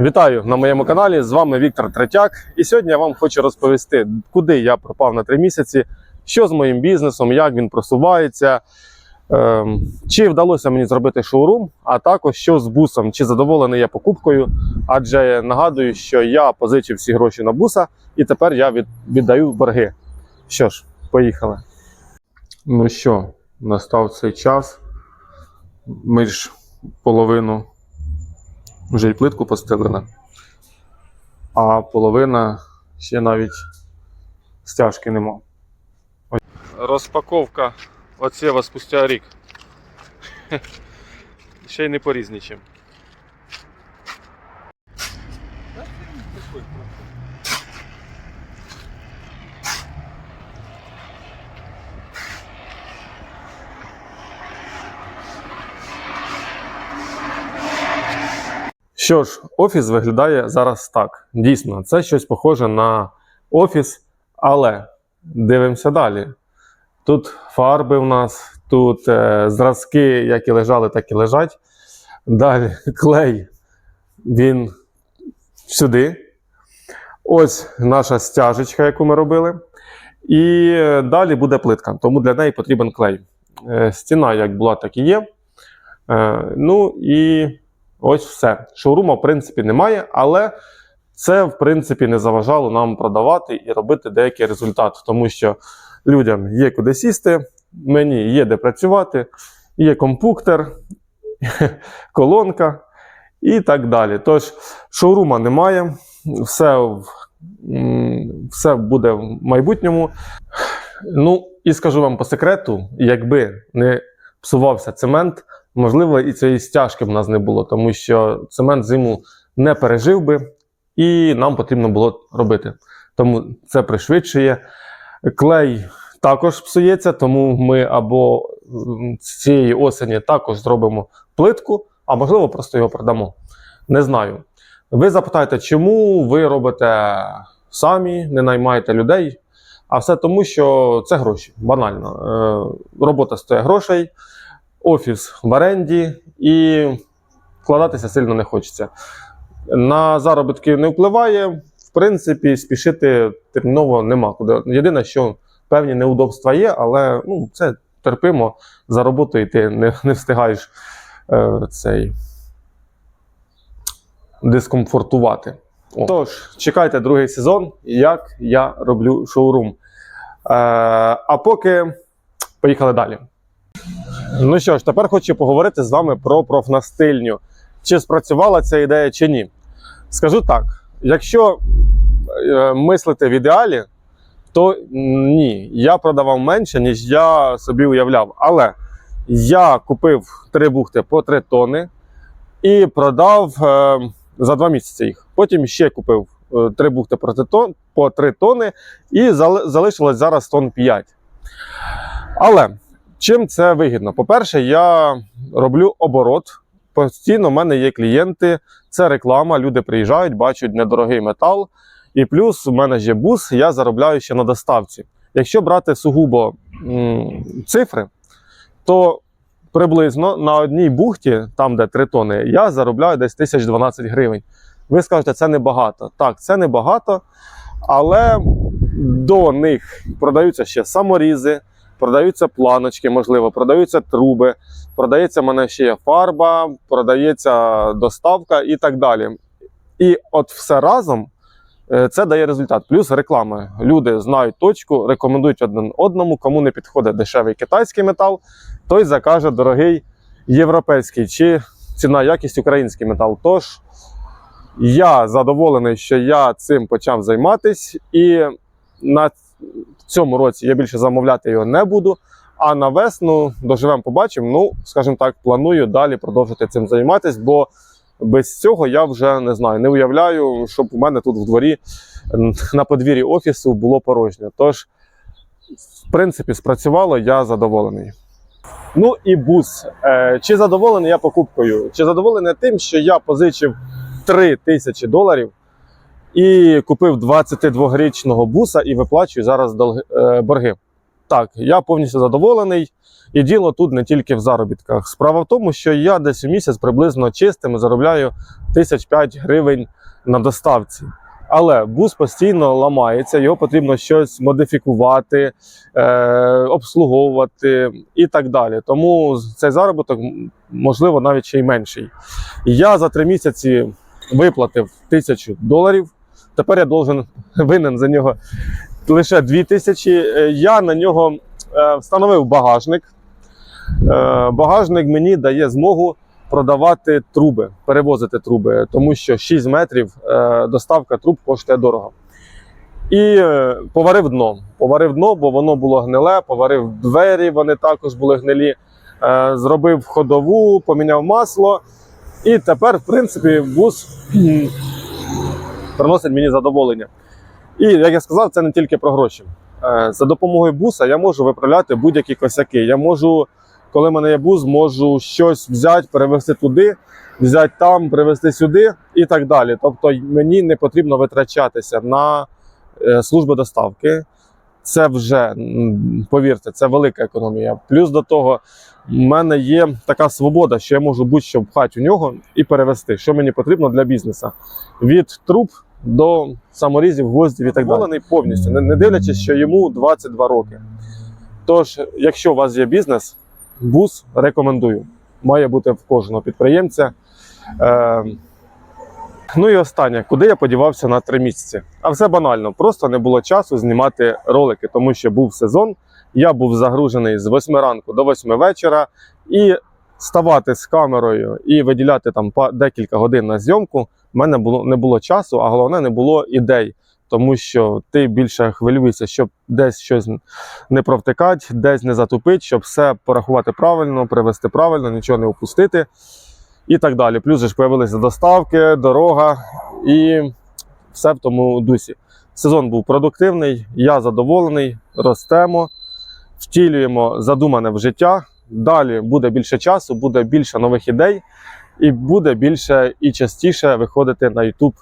Вітаю на моєму каналі. З вами Віктор Третяк. І сьогодні я вам хочу розповісти, куди я пропав на три місяці, що з моїм бізнесом, як він просувається, ем, чи вдалося мені зробити шоурум, а також що з бусом, чи задоволений я покупкою. Адже нагадую, що я позичив всі гроші на буса, і тепер я від, віддаю борги. Що ж, поїхали. Ну що, настав цей час. Ми ж половину вже й плитку постелили, а половина ще навіть стяжки нема. Розпаковка оцева спустя рік. Ще й не порізничим. Що ж, офіс виглядає зараз так. Дійсно, це щось похоже на офіс, але дивимося далі. Тут фарби в нас, тут е, зразки, і лежали, так і лежать. Далі клей, він сюди. Ось наша стяжечка, яку ми робили. І е, далі буде плитка, тому для неї потрібен клей. Е, стіна як була, так і є. Е, ну і Ось все. Шоурума, в принципі, немає, але це, в принципі, не заважало нам продавати і робити деякий результат, тому що людям є куди сісти, мені є де працювати, є компуктер, колонка і так далі. Тож, шоурума немає, все, все буде в майбутньому. Ну, і скажу вам по секрету, якби не псувався цемент, можливо, і цієї стяжки в нас не було, тому що цемент зиму не пережив би, і нам потрібно було робити. Тому це пришвидшує. Клей також псується, тому ми або цієї осені також зробимо плитку, а можливо, просто його продамо. Не знаю. Ви запитаєте, чому ви робите самі, не наймаєте людей? А все тому, що це гроші. Банально. Е, робота стоїть грошей офіс в оренді і вкладатися сильно не хочеться. На заробітки не впливає. В принципі, спішити терміново нема куди. Єдине, що певні неудобства є, але ну, це терпимо. За роботою ти не, не встигаєш е, цей дискомфортувати. О. Тож, чекайте другий сезон, як я роблю шоурум. Е, а поки поїхали далі. Ну що ж, тепер хочу поговорити з вами про профнастильню. Чи спрацювала ця ідея, чи ні. Скажу так: якщо е, мислити в ідеалі, то ні, я продавав менше, ніж я собі уявляв. Але я купив три бухти по 3 тони і продав е, за 2 місяці їх. Потім ще купив е, три бухти по 3 тон, по 3 тони, і зали- залишилось зараз тонн 5. Але Чим це вигідно? По-перше, я роблю оборот. Постійно в мене є клієнти, це реклама, люди приїжджають, бачать недорогий метал. І плюс у мене є бус, я заробляю ще на доставці. Якщо брати сугубо м, цифри, то приблизно на одній бухті, там де 3 тони, я заробляю десь 1012 гривень. Ви скажете, це небагато. Так, це небагато, але до них продаються ще саморізи, продаються планочки, можливо, продаються труби, продається в мене ще є фарба, продається доставка і так далі. І от все разом е, це дає результат. Плюс реклама. Люди знають точку, рекомендують один одному, кому не підходить дешевий китайський метал, той закаже дорогий європейський чи ціна якість український метал. Тож я задоволений, що я цим почав займатися, і на цьому році я більше замовляти його не буду. А на весну доживемо, побачимо. Ну, скажімо так, планую далі продовжити цим займатися, бо без цього я вже не знаю, не уявляю, щоб у мене тут в дворі на подвір'ї офісу було порожньо. Тож, в принципі, спрацювало, я задоволений. Ну і бус. Е, чи задоволений я покупкою? Чи задоволений тим, що я позичив 3 тисячі доларів і купив 22-річного буса і виплачую зараз е, борги. Так, я повністю задоволений. І діло тут не тільки в заробітках. Справа в тому, що я десь у місяць приблизно чистим заробляю тисяч 5 гривень на доставці. Але бус постійно ламається, його потрібно щось модифікувати, е, обслуговувати і так далі. Тому цей заробіток можливо навіть ще й менший. Я за три місяці виплатив тисячу доларів. Тепер я должен винен за нього лише дві тисячі. Е, Я на нього е, встановив багажник. Е, Багажник мені дає змогу продавати труби, перевозити труби, тому що 6 метрів доставка труб коштує дорого. І поварив дно. Поварив дно, бо воно було гниле, поварив двері, вони також були гнилі. Зробив ходову, поміняв масло. І тепер, в принципі, бус приносить мені задоволення. І як я сказав, це не тільки про гроші. Е, За допомогою буса я можу виправляти будь-які косяки. Я можу, коли в мене є бус, можу щось взяти, перевезти туди, взяти там, привезти сюди і так далі. Тобто мені не потрібно витрачатися на е, служби доставки. Це вже, повірте, це велика економія. Плюс до того, в мене є така свобода, що я можу будь-що впхати у нього і перевезти, що мені потрібно для бізнесу. Від труб до саморізів, гвоздів і так далі. Повністю, не дивлячись, що йому 22 роки. Тож, якщо у вас є бізнес, бус рекомендую. Має бути в кожного підприємця. Е, ну і останнє, куди я подівався на три місяці? А все банально, просто не було часу знімати ролики, тому що був сезон. Я був загружений з 8 ранку до 8 вечора, і ставати з камерою і виділяти там декілька годин на зйомку в мене було не було часу, а головне не було ідей. Тому що ти більше хвилюєшся, щоб десь щось не провтикати, десь не затупити, щоб все порахувати правильно, привести правильно, нічого не упустити і так далі. Плюс же ж появилися доставки, дорога і все в тому дусі. Сезон був продуктивний, я задоволений, ростемо, втілюємо задумане в життя. Далі буде більше часу, буде більше нових ідей, і буде більше і частіше виходити на YouTube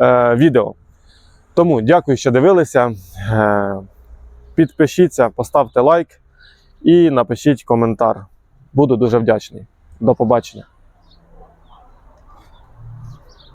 е, відео. Тому дякую, що дивилися. Е, підпишіться, поставте лайк і напишіть коментар. Буду дуже вдячний. До побачення.